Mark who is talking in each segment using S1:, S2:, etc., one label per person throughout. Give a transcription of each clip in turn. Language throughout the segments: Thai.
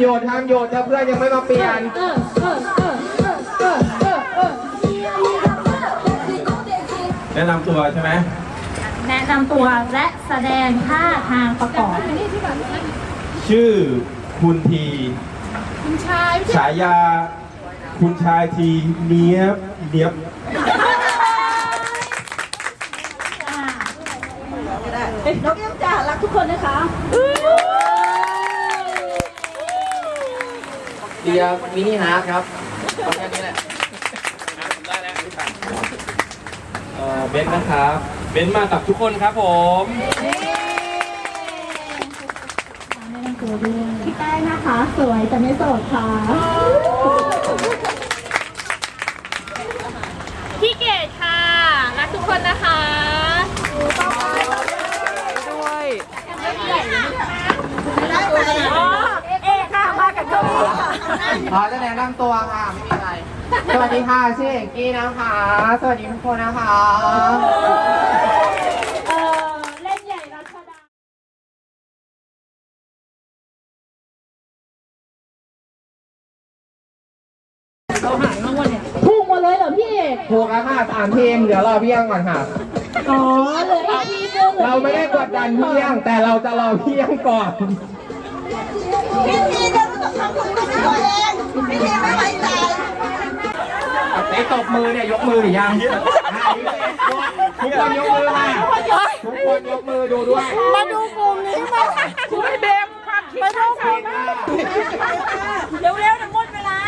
S1: โยนห้ามโยนถ้าเพื่อนยังไม่มาเปลี่ยน
S2: เออเออเออเออเออเออ
S3: แนะนำตัวใช่ไหม
S2: แนะนำตัวและแสดงท่าทางประกอบ
S3: ชื่อคุณทีคุณชายฉายา คุณชายทีเนี้ยบเนี้ยบ
S4: นกเอี้ยมจ๋ารักทุกคนนะคะ
S1: เดียมินิฮาร์ครับแค่นี้แหละ
S3: เอ่อเบนซ์นะครับ เบนซ์มากับทุกคนครับผม
S2: พี่แป้งนะคะ สวยแต่ไม่โสดค่ะพี่เกดค่ะ รักทุกคนนะคะ
S5: ด้วย
S2: อ๋อ เอค่ะ มากับเก้า อี้ค่ะ
S1: ขอจะแนะนำตัวค่ะไม่มีอะไร สวัสดีค่ะชื่อเอกกี้นะคะ สวัสดีทุกคนนะคะ
S2: เออเล่นใหญ่รัชดาถูกหมดเลยเหรอพี่เอก
S1: ถูกแล้วค่ะสามทีมเดี๋ยวรอเพี่ยงก่อนค่ะ
S2: อ๋อเหลยอีกทีนึง
S1: เราไม่ได้กดดันเพี่ยงแต่เราจะรอเพี่ยงก่อน
S4: พี่ทีเดิ นมาทำคนตัวเองพี่ทีไม่ไว้ใจ
S1: ไอ้ตบมือเนี่ยยกมือหรือยังอะทุกคนยกมือค่ะทุกคนยกมือดูด้วย
S5: มาดูกลุ่มนี้มาช่วยเบมความคิดสร้างสรรค์มาก
S4: เร็วๆเดี๋ยวหมดเวลา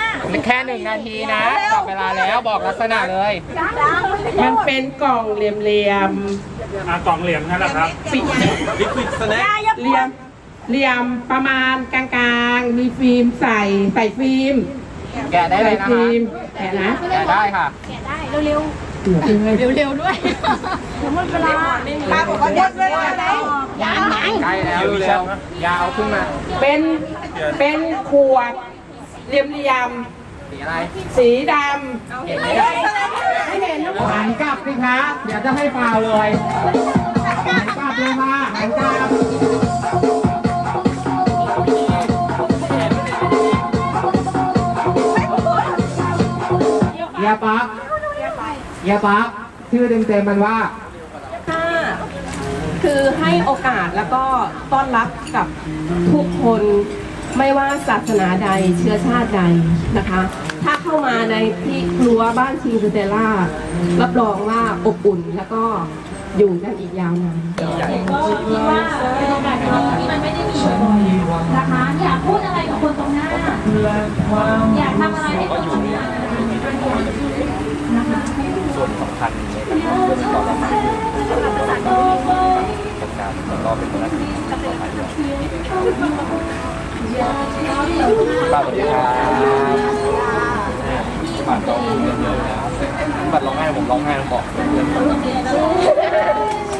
S1: แค่หนึ่งนาทีนะจับเวลาแล้วบอกลักษณะเลย
S6: มันเป็นกล่องเหลี่ยมเหลี่ยม
S3: อะกล่องเหลี่ยมนั่นแหละครับลิควิดสแน็ค
S6: ๆเหลี่ยมเหลี่ยมประมาณกลางๆมี ฟิล์มใส่ใส่ฟิล์ม
S1: แกะได้เล
S6: ใส่
S1: ยนะ
S6: ฟิ
S1: คะ
S6: ล์มแกะนะ
S1: แกะได้ค่ะ
S4: ป้าบอกว่าหมดเวลาแล้ว
S1: ใกล้แล้วเร็วๆยาวขึ้นมา
S6: เป็นเป็นขวดเหลี่ยมเหลี่ยม
S1: สีอะไร
S6: ๆสีด
S1: เห็นไหมำ
S6: ไม่เห็นนะ
S1: หันกลับสิคะเดี๋ยวจะให้ฟาวเลยหันกลับเลยมาหันกลับาปักยาปักชื่อเต็มๆมันว่า
S7: คือให้โอกาสแล้วก็ต้อนรับกับทุกคนไม่ว่าศาสนาใดเชื้อชาติใดนะคะ ถ้าเข้ามาในที่ครัวบ้านชิงสเตลล่า รับรองว่าอบอุ่นแล้วก็อยู่กันอีกยาวนาน
S2: เป็น
S3: เป็นตัวนั้นป้าสวัสดีครับบัตรร้องเยอะๆนะบัตรร้องไห้ผมร้องไห้ต้องบอกเพื่อน